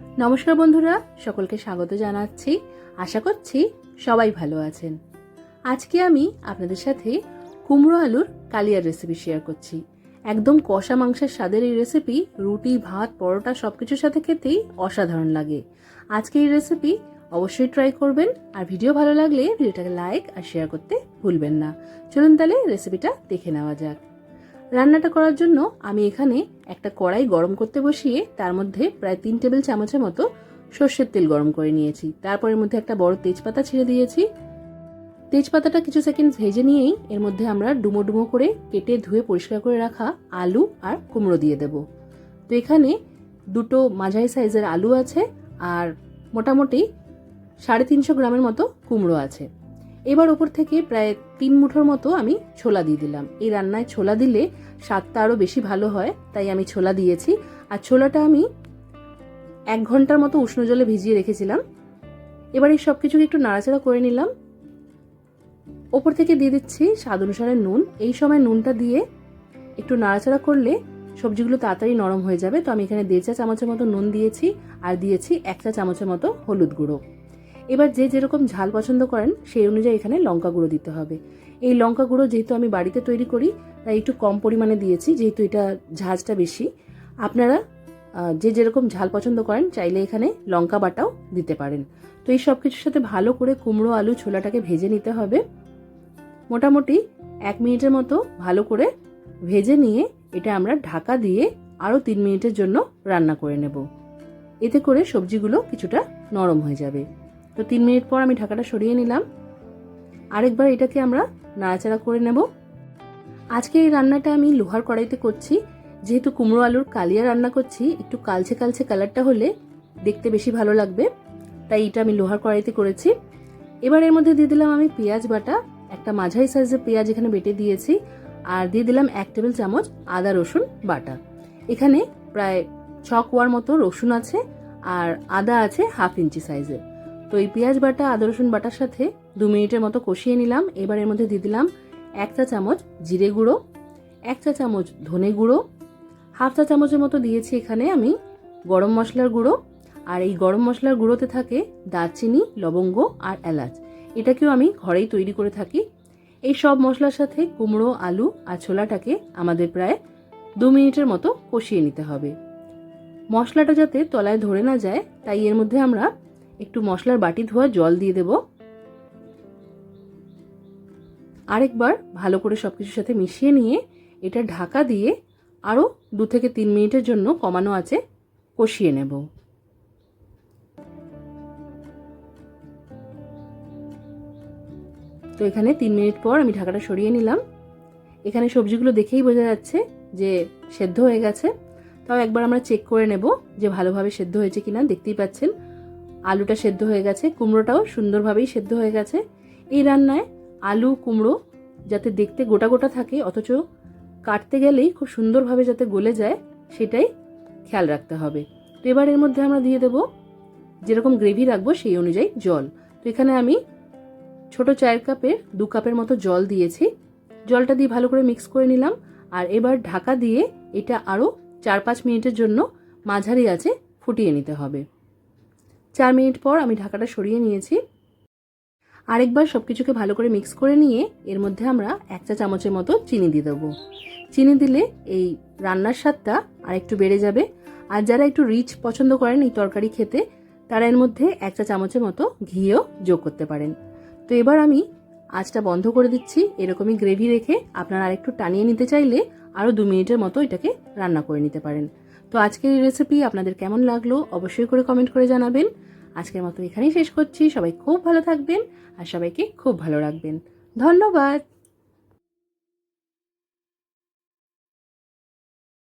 নমস্কার বন্ধুরা, সকলকে স্বাগত জানাচ্ছি। আশা করছি সবাই ভালো আছেন। আজকে আমি আপনাদের সাথে কুমড়ো আলুর কালিয়ার রেসিপি শেয়ার করছি। একদম কষা মাংসের স্বাদের এই রেসিপি রুটি, ভাত, পরোটা সব কিছুর সাথে খেতেই অসাধারণ লাগে। আজকে এই রেসিপি অবশ্যই ট্রাই করবেন আর ভিডিও ভালো লাগলে ভিডিওটাকে লাইক আর শেয়ার করতে ভুলবেন না। চলুন তাহলে রেসিপিটা দেখে নেওয়া যাক। রান্নাটা করার জন্য আমি এখানে একটা কড়াই গরম করতে বসিয়ে তার মধ্যে প্রায় তিন টেবিল চামচের মতো সর্ষের তেল গরম করে নিয়েছি। তারপর এর মধ্যে একটা বড় তেজপাতা ছেড়ে দিয়েছি। তেজপাতাটা কিছু সেকেন্ড ভেজে নিয়েই এর মধ্যে আমরা ডুমো ডুমো করে কেটে ধুয়ে পরিষ্কার করে রাখা আলু আর কুমড়ো দিয়ে দেব। তো এখানে দুটো মাঝারি সাইজের আলু আছে আর মোটামুটি সাড়ে তিনশো গ্রামের মতো কুমড়ো আছে। এবার ওপর থেকে প্রায় তিন মুঠোর মতো আমি ছোলা দিয়ে দিলাম। এই রান্নায় ছোলা দিলে স্বাদটা আরও বেশি ভালো হয়, তাই আমি ছোলা দিয়েছি। আর ছোলাটা আমি এক ঘণ্টার মতো উষ্ণ জলে ভিজিয়ে রেখেছিলাম। এবার এই সব কিছুকে একটু নাড়াচাড়া করে নিলাম। ওপর থেকে দিয়ে দিচ্ছি স্বাদ অনুসারে নুন। এই সময় নুনটা দিয়ে একটু নাড়াচাড়া করলে সবজিগুলো তাড়াতাড়ি নরম হয়ে যাবে। তো আমি এখানে দেড় চা চামচের মতো নুন দিয়েছি আর দিয়েছি এক চা চামচের মতো হলুদ গুঁড়ো। এবার যে যেরকম ঝাল পছন্দ করেন, সেই অনুযায়ী এখানে লঙ্কা গুঁড়ো দিতে হবে। এই লঙ্কা গুঁড়ো যেহেতু আমি বাড়িতে তৈরি করি, তাই একটু কম পরিমাণে দিয়েছি, যেহেতু এটা ঝাঁঝটা বেশি। আপনারা যে যেরকম ঝাল পছন্দ করেন, চাইলে এখানে লঙ্কা বাটাও দিতে পারেন। তো এই সব কিছুর সাথে ভালো করে কুমড়ো, আলু, ছোলাটাকে ভেজে নিতে হবে। মোটামুটি এক মিনিটের মতো ভালো করে ভেজে নিয়ে এটা আমরা ঢাকা দিয়ে আরও তিন মিনিটের জন্য রান্না করে নেব। এতে করে সবজিগুলো কিছুটা নরম হয়ে যাবে। তো তিন মিনিট পর আমি ঢাকাটা সরিয়ে নিলাম। আরেকবার এটাকে আমরা নাড়াচাড়া করে নেব। আজকে এই রান্নাটা আমি লোহার কড়াইতে করছি। যেহেতু কুমড়ো আলুর কালিয়া রান্না করছি, একটু কালচে কালচে কালারটা হলে দেখতে বেশি ভালো লাগবে। তাই এটা আমি লোহার কড়াইতে করেছি। এবার এর মধ্যে দিয়ে দিলাম আমি পেঁয়াজ বাটা, একটা মাঝারি সাইজের পেঁয়াজ এখানে বেটে দিয়েছি। আর দিয়ে দিলাম এক টেবিল চামচ আদা রসুন বাটা। এখানে প্রায় ছ কোয়ার মতো রসুন আছে আর আদা আছে হাফ ইঞ্চি সাইজের। তো এই পেঁয়াজ বাটা, আদা, রসুন বাটার সাথে দু মিনিটের মতো কষিয়ে নিলাম। এবার এর মধ্যে দিয়ে দিলাম এক চা চামচ জিরে গুঁড়ো, এক চা চামচ ধনে গুঁড়ো, হাফ চা চামচের মতো দিয়েছি এখানে আমি গরম মশলার গুঁড়ো। আর এই গরম মশলার গুঁড়োতে থাকে দারচিনি, লবঙ্গ আর এলাচ। এটাকেও আমি ঘরেই তৈরি করে থাকি। এই সব মশলার সাথে কুমড়ো, আলু আর ছোলাটাকে আমাদের প্রায় দু মিনিটের মতো কষিয়ে নিতে হবে। মশলাটা যাতে তলায় ধরে না যায়, তাই এর মধ্যে আমরা একটু মশলার বাটি ধোয়া জল দিয়ে দেব। আরেকবার ভালো করে সব কিছুর সাথে মিশিয়ে নিয়ে এটা ঢাকা দিয়ে আরও দু থেকে তিন মিনিটের জন্য কমানো আছে, কষিয়ে নেব। তো এখানে তিন মিনিট পর আমি ঢাকাটা সরিয়ে নিলাম। এখানে সবজিগুলো দেখেই বোঝা যাচ্ছে যে সেদ্ধ হয়ে গেছে। তাও একবার আমরা চেক করে নেব যে ভালোভাবে সেদ্ধ হয়েছে কিনা, দেখতেই পাচ্ছেন। আলুটা সেদ্ধ হয়ে গেছে, কুমড়োটাও সুন্দরভাবেই সেদ্ধ হয়ে গেছে। এই রান্নায় আলু, কুমড়ো যাতে দেখতে গোটা গোটা থাকে, অথচ কাটতে গেলেই খুব সুন্দরভাবে যাতে গলে যায়, সেটাই খেয়াল রাখতে হবে। তো এবার এর মধ্যে আমরা দিয়ে দেব যেরকম গ্রেভি রাখব সেই অনুযায়ী জল। তো এখানে আমি ছোট চায়ের কাপের দু কাপের মতো জল দিয়েছি। জলটা দিয়ে ভালো করে মিক্স করে নিলাম। আর এবার ঢাকা দিয়ে এটা আরও চার পাঁচ মিনিটের জন্য মাঝারি আছে ফুটিয়ে নিতে হবে। চার মিনিট পর আমি ঢাকাটা সরিয়ে নিয়েছি। আরেকবার সব কিছুকে ভালো করে মিক্স করে নিয়ে এর মধ্যে আমরা এক চা চামচের মতো চিনি দিয়ে দেবো। চিনি দিলে এই রান্নার স্বাদটা আর একটু বেড়ে যাবে। আর যারা একটু রিচ পছন্দ করেন এই তরকারি খেতে, তারা এর মধ্যে এক চা চামচের মতো ঘিও যোগ করতে পারেন। তো এবার আমি আঁচটা বন্ধ করে দিচ্ছি, এরকমই গ্রেভি রেখে আপনারা আরেকটু টানিয়ে নিতে চাইলে আরও দু মিনিটের মতো এটাকে রান্না করে নিতে পারেন। তো আজকের এই রেসিপি আপনাদের কেমন লাগল অবশ্যই করে কমেন্ট করে জানাবেন। আজকের মতো এখানেই শেষ করছি। সবাই খুব ভালো থাকবেন আর সবাইকে খুব ভালো রাখবেন। ধন্যবাদ।